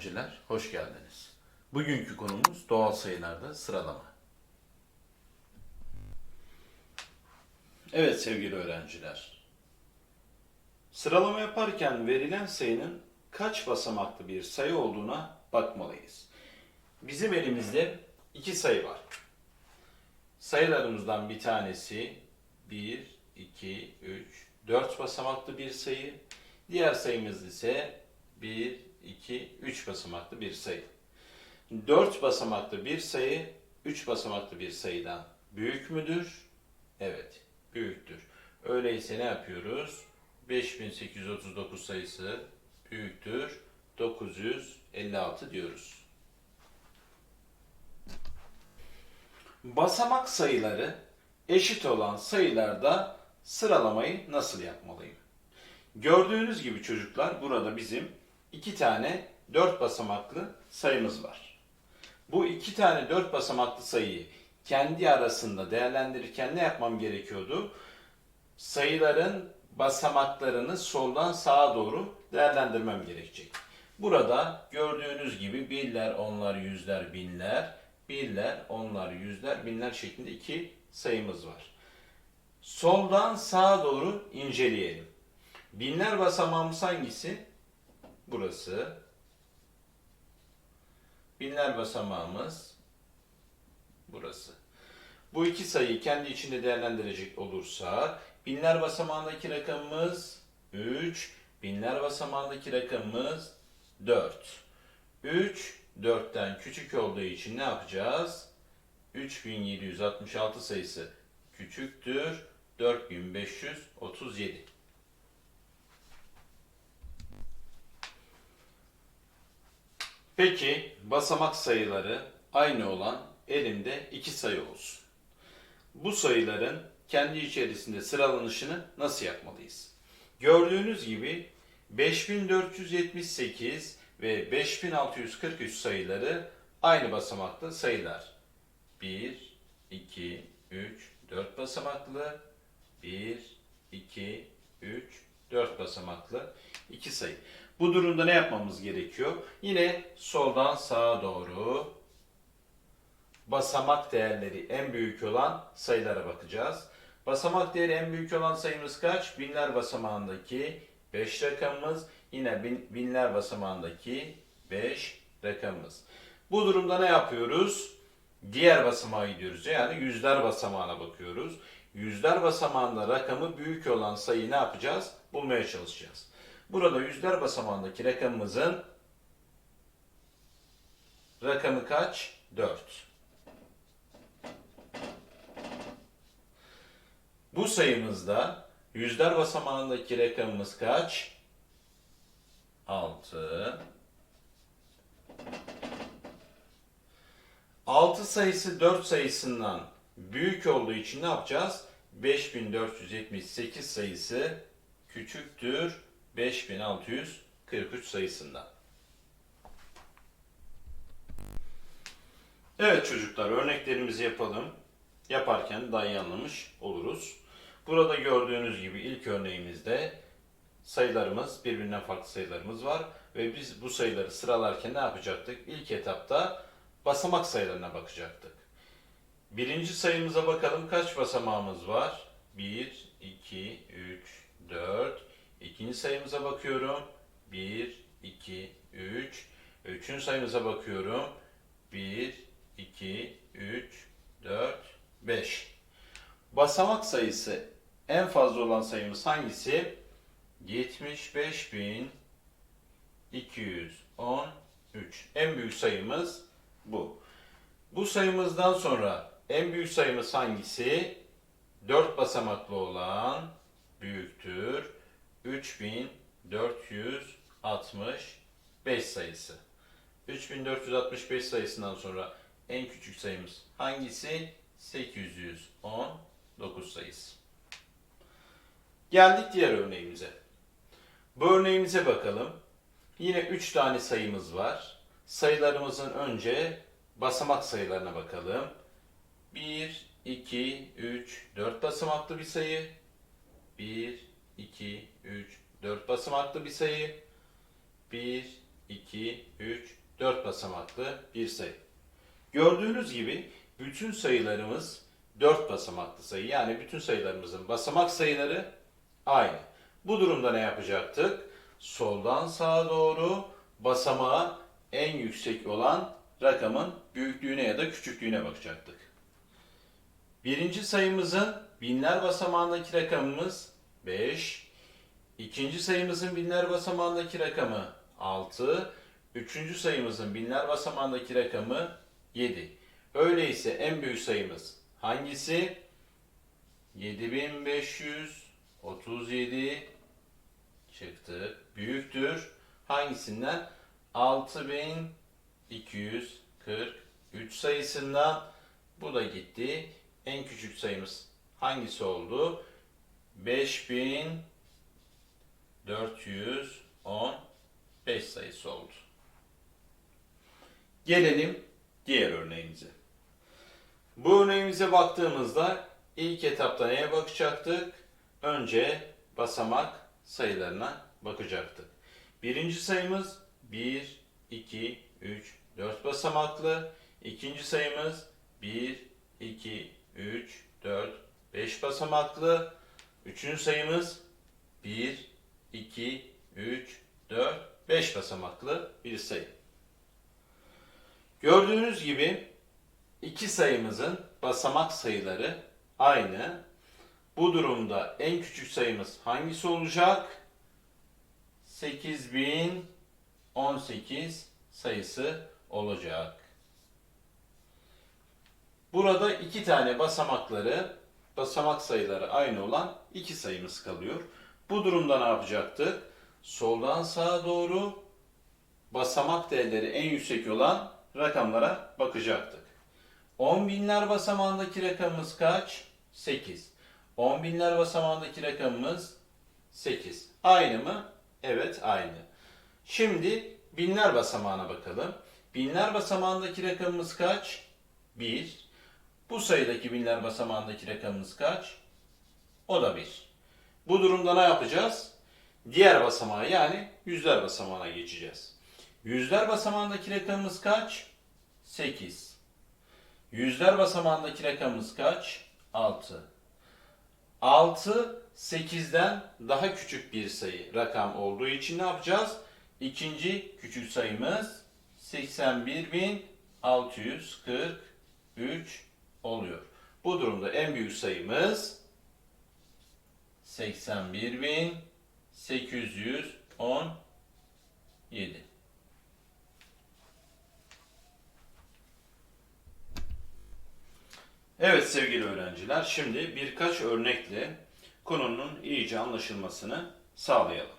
öğrenciler, hoş geldiniz. Bugünkü konumuz doğal sayılarda sıralama. Evet sevgili öğrenciler. Sıralama yaparken verilen sayının kaç basamaklı bir sayı olduğuna bakmalıyız. Bizim elimizde iki sayı var. Sayılarımızdan bir tanesi 1, 2, 3, 4 basamaklı bir sayı. Diğer sayımız ise 1, 2, 3 basamaklı bir sayı. 4 basamaklı bir sayı 3 basamaklı bir sayıdan büyük müdür? Evet, büyüktür. Öyleyse ne yapıyoruz? 5839 sayısı büyüktür 956 diyoruz. Basamak sayıları eşit olan sayılarda sıralamayı nasıl yapmalıyım? Gördüğünüz gibi çocuklar burada bizim iki tane dört basamaklı sayımız var. Bu iki tane dört basamaklı sayıyı kendi arasında değerlendirirken ne yapmam gerekiyordu? Sayıların basamaklarını soldan sağa doğru değerlendirmem gerekecek. Burada gördüğünüz gibi birler, onlar, yüzler, binler, birler, onlar, yüzler, binler şeklinde iki sayımız var. Soldan sağa doğru inceleyelim. Binler basamağımız hangisi? Burası. Binler basamağımız burası. Bu iki sayıyı kendi içinde değerlendirecek olursak binler basamağındaki rakamımız 3, binler basamağındaki rakamımız 4. 3 4'ten küçük olduğu için ne yapacağız? 3766 sayısı küçüktür 4537. Peki basamak sayıları aynı olan elimde iki sayı olsun. Bu sayıların kendi içerisinde sıralanışını nasıl yapmalıyız? Gördüğünüz gibi 5478 ve 5643 sayıları aynı basamaklı sayılar. 1, 2, 3, 4 basamaklı, 1, 2, 3, 4 basamaklı iki sayı. Bu durumda ne yapmamız gerekiyor? Yine soldan sağa doğru basamak değerleri en büyük olan sayılara bakacağız. Basamak değeri en büyük olan sayımız kaç? Binler basamağındaki 5 rakamımız. Yine bin, binler basamağındaki 5 rakamımız. Bu durumda ne yapıyoruz? Diğer basamağa gidiyoruz. Yani yüzler basamağına bakıyoruz. Yüzler basamağında rakamı büyük olan sayıyı ne yapacağız? Bulmaya çalışacağız. Burada yüzler basamağındaki rakamımızın rakamı kaç? 4. Bu sayımızda yüzler basamağındaki rakamımız kaç? 6. 6 sayısı 4 sayısından büyük olduğu için ne yapacağız? 5478 sayısı küçüktür 5643 sayısından. Evet çocuklar örneklerimizi yapalım. Yaparken daha oluruz. Burada gördüğünüz gibi ilk örneğimizde sayılarımız, birbirinden farklı sayılarımız var. Ve biz bu sayıları sıralarken ne yapacaktık? İlk etapta basamak sayılarına bakacaktık. Birinci sayımıza bakalım kaç basamağımız var? 1, 2, 3, 4. İkinci sayımıza bakıyorum. 1, 2, 3. Üçüncü sayımıza bakıyorum. 1, 2, 3, 4, 5. Basamak sayısı en fazla olan sayımız hangisi? 75.213. En büyük sayımız bu. Bu sayımızdan sonra en büyük sayımız hangisi? 4 basamaklı olan büyüktür. 3465 sayısı. 3465 sayısından sonra en küçük sayımız hangisi? 819 sayısı. Geldik diğer örneğimize. Bu örneğimize bakalım. Yine 3 tane sayımız var. Sayılarımızın önce basamak sayılarına bakalım. 1, 2, 3, 4 basamaklı bir sayı. 1, 2, 3, 4 basamaklı bir sayı. 1, 2, 3, 4 basamaklı bir sayı. Gördüğünüz gibi bütün sayılarımız 4 basamaklı sayı. Yani bütün sayılarımızın basamak sayıları aynı. Bu durumda ne yapacaktık? Soldan sağa doğru basamağa en yüksek olan rakamın büyüklüğüne ya da küçüklüğüne bakacaktık. Birinci sayımızın binler basamağındaki rakamımız 5. İkinci sayımızın binler basamağındaki rakamı 6. Üçüncü sayımızın binler basamağındaki rakamı 7. Öyleyse en büyük sayımız hangisi? 7537 çıktı. Büyüktür. Hangisinden? 6243 sayısından. Bu da gitti. En küçük sayımız hangisi oldu? 5415 sayısı oldu. Gelelim diğer örneğimize. Bu örneğimize baktığımızda ilk etapta neye bakacaktık? Önce basamak sayılarına bakacaktık. Birinci sayımız 1, 2, 3, 4 basamaklı. İkinci sayımız 1, 2, 3, 4, 5 basamaklı. Üçüncü sayımız 1, 2, 3, 4, 5 basamaklı bir sayı. Gördüğünüz gibi iki sayımızın basamak sayıları aynı. Bu durumda en küçük sayımız hangisi olacak? 8018 sayısı olacak. Burada iki tane basamakları, basamak sayıları aynı olan iki sayımız kalıyor. Bu durumda ne yapacaktık? Soldan sağa doğru basamak değerleri en yüksek olan rakamlara bakacaktık. 10 binler basamağındaki rakamımız kaç? 8. 10 binler basamağındaki rakamımız 8. Aynı mı? Evet aynı. Şimdi binler basamağına bakalım. Binler basamağındaki rakamımız kaç? 1. Bu sayıdaki binler basamağındaki rakamımız kaç? O da 1. Bu durumda ne yapacağız? Diğer basamağa yani yüzler basamağına geçeceğiz. Yüzler basamağındaki rakamımız kaç? 8. Yüzler basamağındaki rakamımız kaç? 6. 6 8'den daha küçük bir sayı rakam olduğu için ne yapacağız? İkinci küçük sayımız 81.643 oluyor. Bu durumda en büyük sayımız 81.817. Evet sevgili öğrenciler, şimdi birkaç örnekle konunun iyice anlaşılmasını sağlayalım.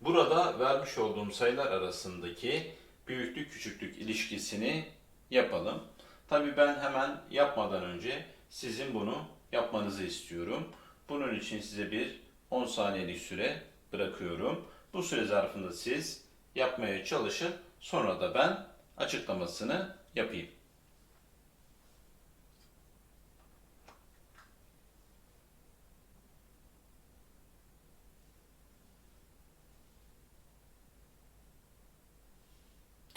Burada vermiş olduğum sayılar arasındaki büyüklük küçüklük ilişkisini yapalım. Tabii ben hemen yapmadan önce sizin bunu yapmanızı istiyorum. Bunun için size bir 10 saniyelik süre bırakıyorum. Bu süre zarfında siz yapmaya çalışın. Sonra da ben açıklamasını yapayım.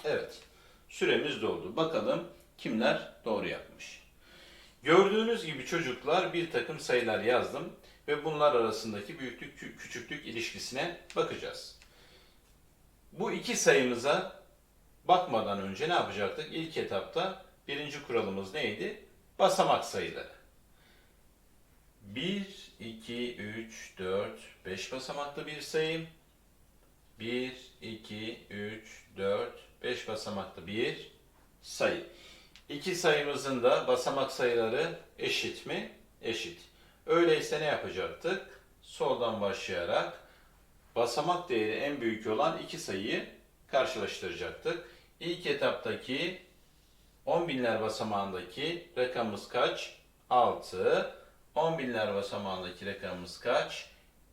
Evet. Süremiz doldu. Bakalım kimler doğru yapmış. Gördüğünüz gibi çocuklar bir takım sayılar yazdım ve bunlar arasındaki büyüklük kü- küçüklük ilişkisine bakacağız. Bu iki sayımıza bakmadan önce ne yapacaktık? İlk etapta birinci kuralımız neydi? Basamak sayıları. 1, 2, 3, 4, 5 basamaklı bir sayı. 1, 2, 3, 4, 5 basamaklı bir sayı. İki sayımızın da basamak sayıları eşit mi? Eşit. Öyleyse ne yapacaktık? Soldan başlayarak basamak değeri en büyük olan iki sayıyı karşılaştıracaktık. İlk etaptaki 10 binler basamağındaki rakamımız kaç? 6. 10 binler basamağındaki rakamımız kaç?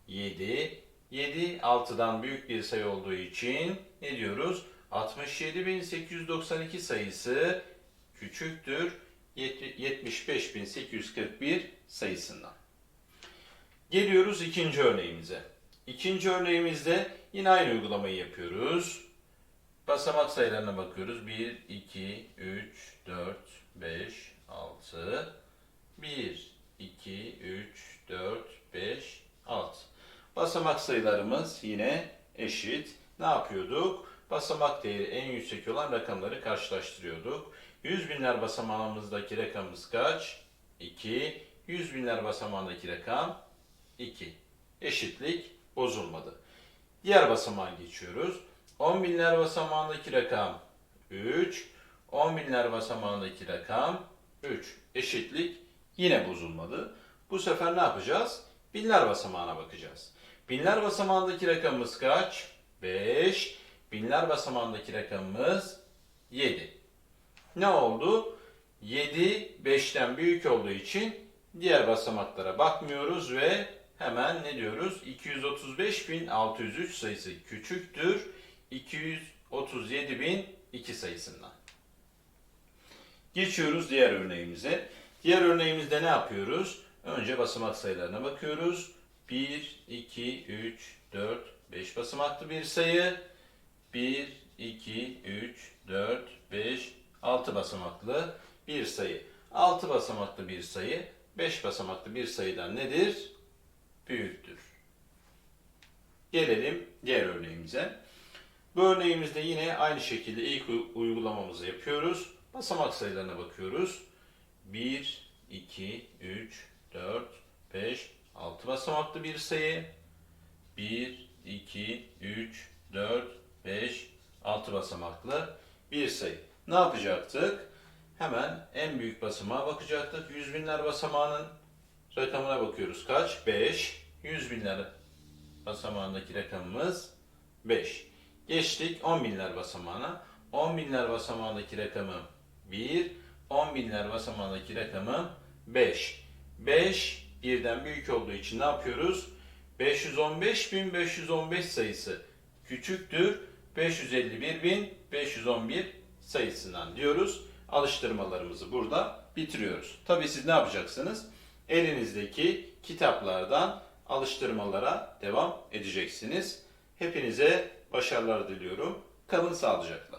7. 7 6'dan büyük bir sayı olduğu için ne diyoruz? 67.892 sayısı küçüktür 75.841 sayısından. Geliyoruz ikinci örneğimize. İkinci örneğimizde Yine aynı uygulamayı yapıyoruz. Basamak sayılarına bakıyoruz. 1, 2, 3, 4, 5, 6. 1, 2, 3, 4, 5, 6. Basamak sayılarımız yine eşit. Ne yapıyorduk? Basamak değeri en yüksek olan rakamları karşılaştırıyorduk. Yüz binler basamağımızdaki rakamımız kaç? 2. Yüz binler basamağındaki rakam 2. Eşitlik bozulmadı. Diğer basamağa geçiyoruz. 10 binler basamağındaki rakam 3. 10 binler basamağındaki rakam 3. Eşitlik yine bozulmadı. Bu sefer ne yapacağız? Binler basamağına bakacağız. Binler basamağındaki rakamımız kaç? 5. Binler basamağındaki rakamımız 7. Ne oldu? 7 5'ten büyük olduğu için diğer basamaklara bakmıyoruz ve hemen ne diyoruz? 235.603 sayısı küçüktür 237.002 sayısından. Geçiyoruz diğer örneğimize. Diğer örneğimizde ne yapıyoruz? Önce basamak sayılarına bakıyoruz. 1, 2, 3, 4, 5 basamaklı bir sayı. 1, 2, 3, 4, 5, 6 basamaklı bir sayı. 6 basamaklı bir sayı 5 basamaklı bir sayıdan nedir? Büyüktür. Gelelim diğer örneğimize. Bu örneğimizde yine aynı şekilde ilk uygulamamızı yapıyoruz. Basamak sayılarına bakıyoruz. 1, 2, 3, 4, 5, 6 basamaklı bir sayı. 1, 2, 3, 4, 5, 6 basamaklı bir sayı. Ne yapacaktık? Hemen en büyük basamağa bakacaktık. Yüz binler basamağının rakamına bakıyoruz. Kaç? 5. Yüz binler basamağındaki rakamımız 5. Geçtik 10 binler basamağına. 10 binler basamağındaki rakamım 1. 10 binler basamağındaki rakamım 5. 5 birden büyük olduğu için ne yapıyoruz? 515.515 sayısı küçüktür. 551.511 sayısından diyoruz. Alıştırmalarımızı burada bitiriyoruz. Tabii siz ne yapacaksınız? Elinizdeki kitaplardan alıştırmalara devam edeceksiniz. Hepinize başarılar diliyorum. Kalın sağlıcakla.